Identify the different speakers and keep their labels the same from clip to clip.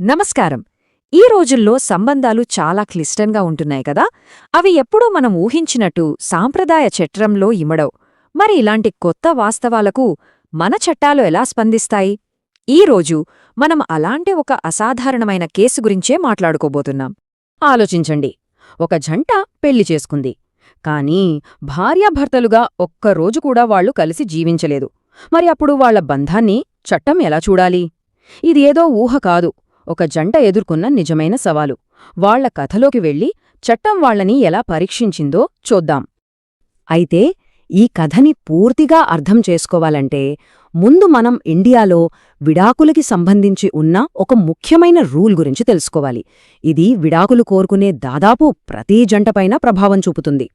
Speaker 1: నమస్కారం. ఈ రోజుల్లో సంబంధాలు చాలా క్లిష్టంగా ఉంటున్నాయి కదా? అవి ఎప్పుడూ మనం ఊహించినట్టు సాంప్రదాయ చట్రంలో ఇమడవు. మరి ఇలాంటి కొత్త వాస్తవాలకు మన చట్టాలు ఎలా స్పందిస్తాయి? ఈ రోజు మనం అలాంటి ఒక అసాధారణమైన కేసు గురించే మాట్లాడుకోబోతున్నాం.
Speaker 2: ఆలోచించండి. ఒక జంట పెళ్ళి చేసుకుంది. కానీ భార్యాభర్తలుగా ఒక్కరోజు కూడా వాళ్ళు కలిసి జీవించలేదు. మరి అప్పుడు వాళ్ళ బంధాన్ని చట్టం ఎలా చూడాలి? ఇది ఏదో ఊహ కాదు. ఒక జంట ఎదుర్కొన్న నిజమైన సవాలు. వాళ్ళ కథలోకి వెళ్ళి చట్టం వాళ్ళని ఎలా పరీక్షించిందో చూద్దాం. అయితే ఈ కథని పూర్తిగా అర్థం చేసుకోవాలంటే ముందు మనం ఇండియాలో విడాకులకి సంబంధించి ఉన్న ఒక ముఖ్యమైన రూల్ గురించి తెలుసుకోవాలి. ఇది విడాకులు కోరుకునే దాదాపు ప్రతి జంటపైన ప్రభావం చూపుతుంది.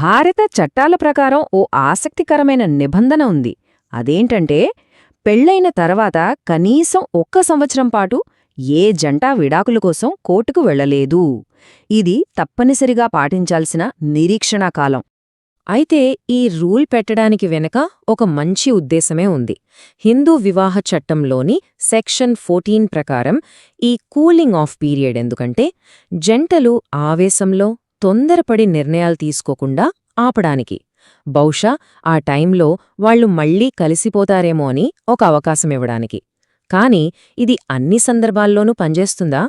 Speaker 2: భారత చట్టాల ప్రకారం ఓ ఆసక్తికరమైన నిబంధన ఉంది. అదేంటంటే పెళ్ళైన తర్వాత కనీసం ఒక్క సంవత్సరం పాటు ఏ జంట విడాకుల కోసం కోర్టుకు వెళ్ళలేదు ఇది తప్పనిసరిగా పాటించాల్సిన నిరీక్షణా కాలం. అయితే ఈ రూల్ పెట్టడానికి వెనక ఒక మంచి ఉద్దేశమే ఉంది. హిందూ వివాహ చట్టంలోని సెక్షన్ ఫోర్టీన్ ప్రకారం ఈ కూలింగ్ ఆఫ్ పీరియడ్ ఎందుకంటే జంటలు ఆవేశంలో తొందరపడి నిర్ణయాలు తీసుకోకుండా ఆపడానికి. బహుశా ఆ టైంలో వాళ్ళు మళ్ళీ కలిసిపోతారేమో అని ఒక అవకాశమివ్వడానికి కాని ఇది అన్ని సందర్భాల్లోనూ పనిచేస్తుందా?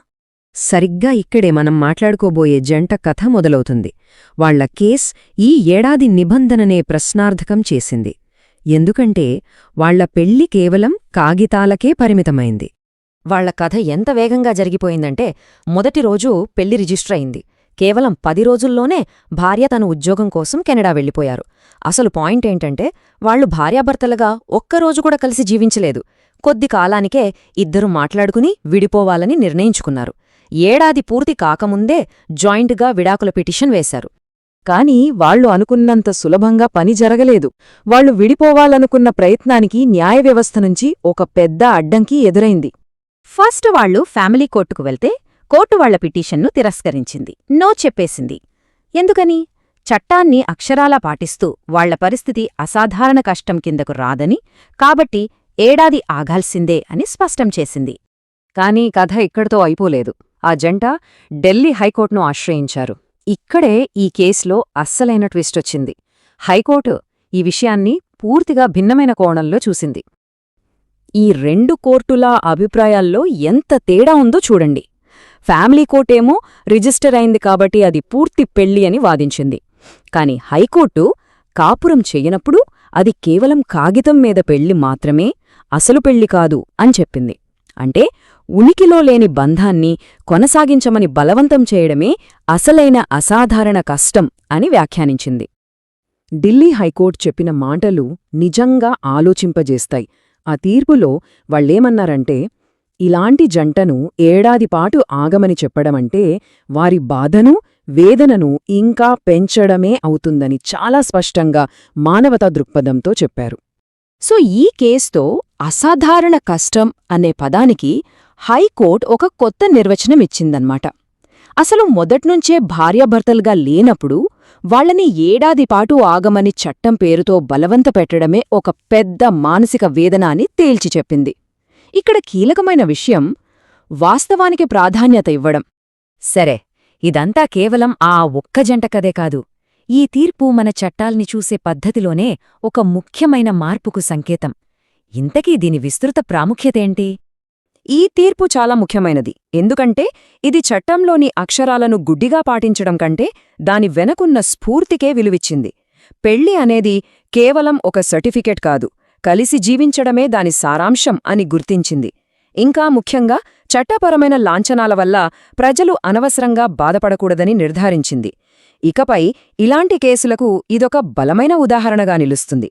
Speaker 2: సరిగ్గా ఇక్కడే మనం మాట్లాడుకోబోయే జంట కథ మొదలవుతుంది. వాళ్ళ కేస్ ఈ ఏడాది నిబంధననే ప్రశ్నార్థకం చేసింది. ఎందుకంటే వాళ్ళ పెళ్ళి కేవలం కాగితాలకే పరిమితమైంది. వాళ్ళ కథ ఎంత వేగంగా జరిగిపోయిందంటే మొదటి రోజు పెళ్ళి రిజిస్టర్ అయింది. కేవలం పది రోజుల్లోనే భార్య తన ఉద్యోగం కోసం కెనడా వెళ్ళిపోయారు. అసలు పాయింట్ ఏంటంటే వాళ్ళు భార్యాభర్తలుగా ఒక్కరోజు కూడా కలిసి జీవించలేదు. కొద్ది కాలానికే ఇద్దరు మాట్లాడుకుని విడిపోవాలని నిర్ణయించుకున్నారు. ఏడాది పూర్తి కాకముందే జాయింట్గా విడాకుల పిటిషన్ వేశారు. కాని వాళ్ళు అనుకున్నంత సులభంగా పని జరగలేదు. వాళ్ళు విడిపోవాలనుకున్న ప్రయత్నానికి న్యాయ వ్యవస్థ నుంచి ఒక పెద్ద అడ్డంకి ఎదురైంది. ఫస్ట్ వాళ్ళు ఫ్యామిలీ కోర్టుకు వెళ్తే కోర్టు వాళ్ళ పిటిషన్ను తిరస్కరించింది. నో చెప్పేసింది. ఎందుకని? చట్టాన్ని అక్షరాలా పాటిస్తూ వాళ్ళ పరిస్థితి అసాధారణ కష్టం కిందకు రాదని. కాబట్టి ఏడాది ఆగాల్సిందే అని స్పష్టం చేసింది. కాని కథ ఇక్కడితో అయిపోలేదు. ఆ జంట ఢిల్లీ హైకోర్టును ఆశ్రయించారు. ఇక్కడే ఈ కేసులో అస్సలైన ట్విస్టొచ్చింది హైకోర్టు ఈ విషయాన్ని పూర్తిగా భిన్నమైన కోణంలో చూసింది. ఈ రెండు కోర్టుల అభిప్రాయాల్లో ఎంత తేడా ఉందో చూడండి. ఫ్యామిలీ కోర్టేమో రిజిస్టర్ అయింది కాబట్టి అది పూర్తి పెళ్ళి అని వాదించింది. కాని హైకోర్టు కాపురం చెయ్యనప్పుడు అది కేవలం కాగితం మీద పెళ్ళి మాత్రమే? అసలు పెళ్ళి కాదు అని చెప్పింది. అంటే ఉనికిలో లేని బంధాన్ని కొనసాగించమని బలవంతం చేయడమే అసలైన అసాధారణ కష్టం అని వ్యాఖ్యానించింది. ఢిల్లీ హైకోర్టు చెప్పిన మాటలు నిజంగా ఆలోచింపజేస్తాయి. ఆ తీర్పులో వాళ్ళేమన్నారంటే ఇలాంటి జంటను ఏడాదిపాటు ఆగమని చెప్పడమంటే వారి బాధను వేదనను ఇంకా పెంచడమే అవుతుందని చాలా స్పష్టంగా మానవతా దృక్పథంతో చెప్పారు. సో ఈ కేసుతో అసాధారణ కష్టం అనే పదానికి హైకోర్ట్ ఒక కొత్త నిర్వచనమిచ్చిందన్నమాట. అసలు మొదట్నుంచే భార్యాభర్తలుగా లేనప్పుడు వాళ్ళని ఏడాదిపాటు ఆగమని చట్టం పేరుతో బలవంత పెట్టడమే ఒక పెద్ద మానసిక వేదన అని తేల్చి చెప్పింది. ఇక్కడ కీలకమైన విషయం వాస్తవానికి ప్రాధాన్యత ఇవ్వడం. సరే ఇదంతా కేవలం ఆ ఒక్క జంట కదే కాదు. ఈ తీర్పు మన చట్టాల్ని చూసే పద్ధతిలోనే ఒక ముఖ్యమైన మార్పుకు సంకేతం. ఇంతకీ దీని విస్తృత ప్రాముఖ్యతేంటి? ఈ తీర్పు చాలా ముఖ్యమైనది. ఎందుకంటే ఇది చట్టంలోని అక్షరాలను గుడ్డిగా పాటించడం కంటే దాని వెనకున్న స్ఫూర్తికే విలువిచ్చింది. పెళ్ళి అనేది కేవలం ఒక సర్టిఫికెట్ కాదు కలిసి జీవించడమే దాని సారాంశం అని గుర్తించింది. ఇంకా ముఖ్యంగా చట్టపరమైన లాంఛనాల వల్ల ప్రజలు అనవసరంగా బాధపడకూడదని నిర్ధారించింది. ఇకపై ఇలాంటి కేసులకు ఇదొక బలమైన ఉదాహరణగా నిలుస్తుంది.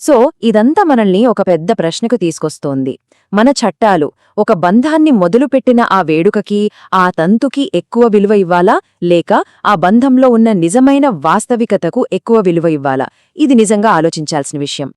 Speaker 2: సో ఇదంతా మనల్ని ఒక పెద్ద ప్రశ్నకు తీసుకొస్తోంది. మన చట్టాలు ఒక బంధాన్ని మొదలుపెట్టిన ఆ వేడుకకి ఆ తంతుకి ఎక్కువ విలువ ఇవ్వాలా? లేక ఆ బంధంలో ఉన్న నిజమైన వాస్తవికతకు ఎక్కువ విలువ ఇవ్వాలా? ఇది నిజంగా ఆలోచించాల్సిన విషయం.